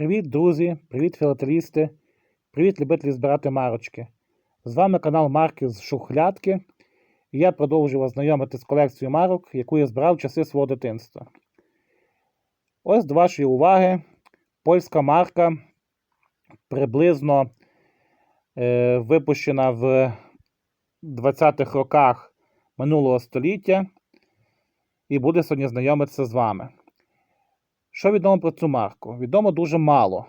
Привіт, друзі! Привіт, філателісти! Привіт, любителі збирати марочки! З вами канал Марки з Шухлядки. І я продовжую вас знайомити з колекцією марок, яку я збирав в часи свого дитинства. Ось до вашої уваги польська марка, приблизно е, випущена в 20-х роках минулого століття. І буде сьогодні знайомитися з вами. Що відомо про цю марку? Відомо дуже мало.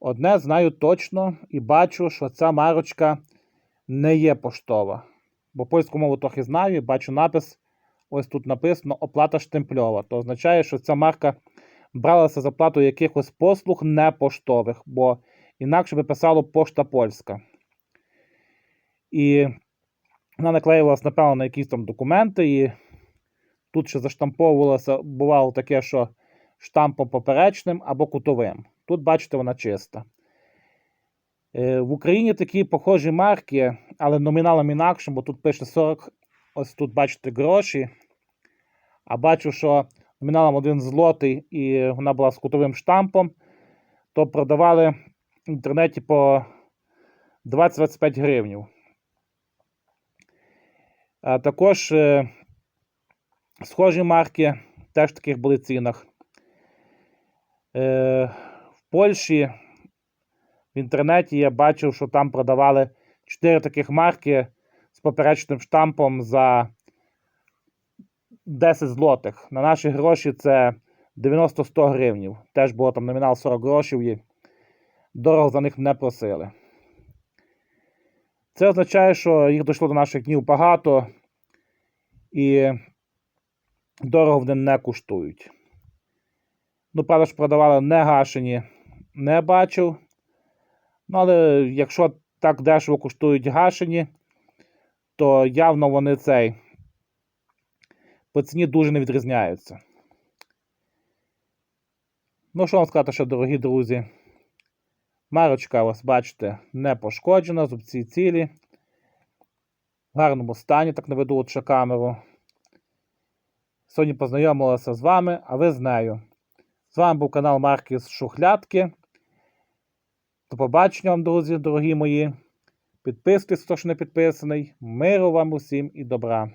Одне знаю точно і бачу, що ця марочка не є поштова. Бо польську мову трохи знаю і бачу напис. Ось тут написано оплата штемпльова. То означає, що ця марка бралася за плату якихось послуг не поштових, бо інакше би писало пошта польська. І вона наклеювалася, напевно, на якісь там документи. і Тут ще заштамповувалося, бувало таке, що штампом поперечним або кутовим. Тут, бачите, вона чиста. Е, В Україні такі похожі марки, але номіналом інакшим, бо тут пише 40, ось тут бачите гроші. А бачу, що номіналом один злотий і вона була з кутовим штампом, то продавали в інтернеті по 20-25 гривнів. А також е, Схожі марки теж в таких були цінах. Е, В Польщі в інтернеті я бачив, що там продавали 4 таких марки з поперечним штампом за 10 злотих. На наші гроші це 90-100 гривнів. Теж було там номінал 40 грошів і дорого за них не просили. Це означає, що їх дійшло до наших днів багато. І дорого вони не коштують. Ну, правда ж, продавали не гашені, не бачив. Ну, але якщо так дешево коштують гашені, то явно вони цей по ціні дуже не відрізняються. Ну, що вам сказати, що, дорогі друзі? Марочка, ось бачите, не пошкоджена, зубці цілі. В гарному стані, так наведу ще камеру. Сьогодні познайомилася з вами, а ви з нею. З вами був канал Маркіс Шухлядки. До побачення вам, друзі, дорогі мої. Підписуйтесь, хто ж не підписаний. Миру вам усім і добра.